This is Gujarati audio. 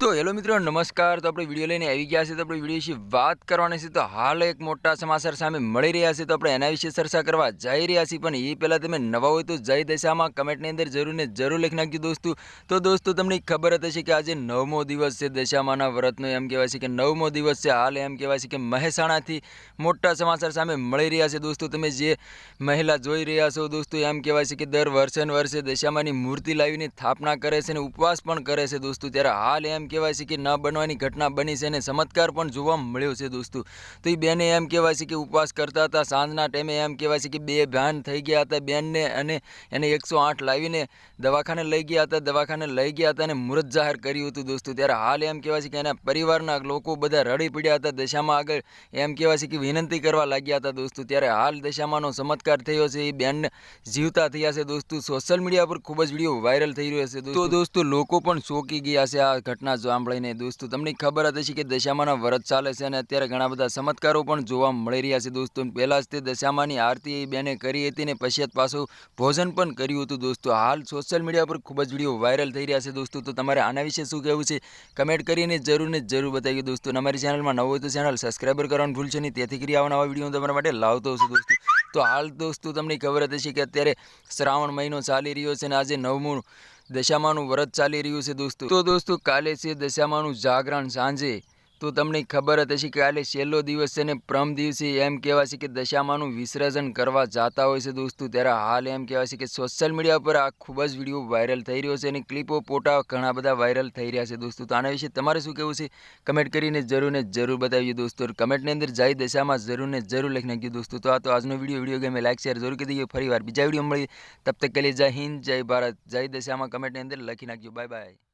તો હેલો મિત્રો, નમસ્કાર. તો આપણે વીડિયો લઈને આવી ગયા છે તો આપણે વીડિયો વિશે વાત કરવાની છે. તો હાલ એક મોટા સમાચાર સામે મળી રહ્યા છે. તો આપણે એના વિશે ચર્ચા કરવા જઈ રહ્યા છીએ. પણ એ પહેલાં તમે નવા હોય તો જય દશામાં કમેન્ટની અંદર જરૂર ને જરૂર લખી નાખજો દોસ્તો. તો દોસ્તો, તમને ખબર જ હશે કે આજે નવમો દિવસ છે દશામાના વ્રતનો. એમ કહેવાય છે કે નવમો દિવસ છે. હાલ એમ કહેવાય છે કે મહેસાણાથી મોટા સમાચાર સામે મળી રહ્યા છે દોસ્તો. તમે જે મહિલા જોઈ રહ્યા છો દોસ્તો, એમ કહેવાય છે કે દર વર્ષે વર્ષે દશામાની મૂર્તિ લાવીને સ્થાપના કરે છે અને ઉપવાસ પણ કરે છે દોસ્તો. ત્યારે હાલ એમ કહેવાય છે કે ન બનવાની ઘટના બની છે અને ચમત્કાર પણ જોવા મળ્યો છે દોસ્તો. તો એ બેને એમ કહેવાય છે કે ઉપવાસ કરતા હતા, સાંજના ટાઈમે એમ કહેવાય છે કે બે ભાન થઈ ગયા હતા બેનને અને એને એકસો આઠ લાવીને દવાખાને લઈ ગયા હતા, દવાખાને લઈ ગયા હતા અને મૃત જાહેર કર્યું હતું દોસ્તો. ત્યારે હાલ એમ કહેવાય છે કે એના પરિવારના લોકો બધા રડી પડ્યા હતા, દશામાં આગળ એમ કહેવાય છે કે વિનંતી કરવા લાગ્યા હતા દોસ્તો. ત્યારે હાલ દશામાંનો ચમત્કાર થયો છે એ બેન જીવતા થયા છે દોસ્તો. સોશિયલ મીડિયા પર ખૂબ જ વીડિયો વાયરલ થઈ રહ્યો છે તો દોસ્તો લોકો પણ ચોંકી ગયા છે આ ઘટના સાંભળીને દોસ્તો, તમને ખબર હતી કે દશામાનો વ્રત ચાલે છે અને અત્યારે ઘણા બધા ચમત્કારો પણ જોવા મળી રહ્યા છે દોસ્તો. પહેલાં જ તે દશામાની આરતી એ બેને કરી હતી ને પશ્ચાત પાછું ભોજન પણ કર્યું હતું દોસ્તો. હાલ સોશિયલ મીડિયા પર ખૂબ જ વીડિયો વાયરલ થઈ રહ્યા છે દોસ્તો. તો તમારે આના વિશે શું કહેવું છે? કમેન્ટ કરીને જરૂર ને જરૂર બતાવી દોસ્તો. અને અમારી ચેનલમાં નવો હોય તો ચેનલ સબસ્ક્રાઈબર કરવાનું ભૂલશે નહીં. તેથી કરી આવા નવા વીડિયો તમારા માટે લાવતો હશે દોસ્તો. તો હાલ દોસ્તો, તમને ખબર હતી કે અત્યારે શ્રાવણ મહિનો ચાલી રહ્યો છે અને આજે નવમું દશામાનું વ્રત ચાલી રહ્યું છે દોસ્તો. તો દોસ્તો કાલે છે દશામાનું જાગરણ સાંજે. તો તમને ખબર હતી કે કાલે છેલ્લો દિવસ છે ને પ્રમ દિવસે એમ કહેવાય છે કે દશામાનું વિસર્જન કરવા જતા હોય છે દોસ્તો. ત્યારે હાલ એમ કહેવાય છે કે સોશિયલ મીડિયા પર આ ખૂબ જ વીડિયો વાયરલ થઈ રહ્યો છે અને ક્લિપો ફોટા ઘણા બધા વાયરલ થઈ રહ્યા છે દોસ્તો. તો આના વિશે તમારે શું કહેવું છે? કમેન્ટ કરીને જરૂર ને જરૂર બતાવીએ દોસ્તો. કમેન્ટની અંદર જય દશામાં જરૂર ને જરૂર લખી નાખજો દોસ્તો. તો આ તો આજનો વીડિયો વીડિયો ગમે લાઈક શેર જરૂર કરી દઈએ ફરી વાર બીજા વીડિયો મળી તબ તક કે જય હિન્દ, જય ભારત. જય દશામાં કમેન્ટની અંદર લખી નાખજો. Bye bye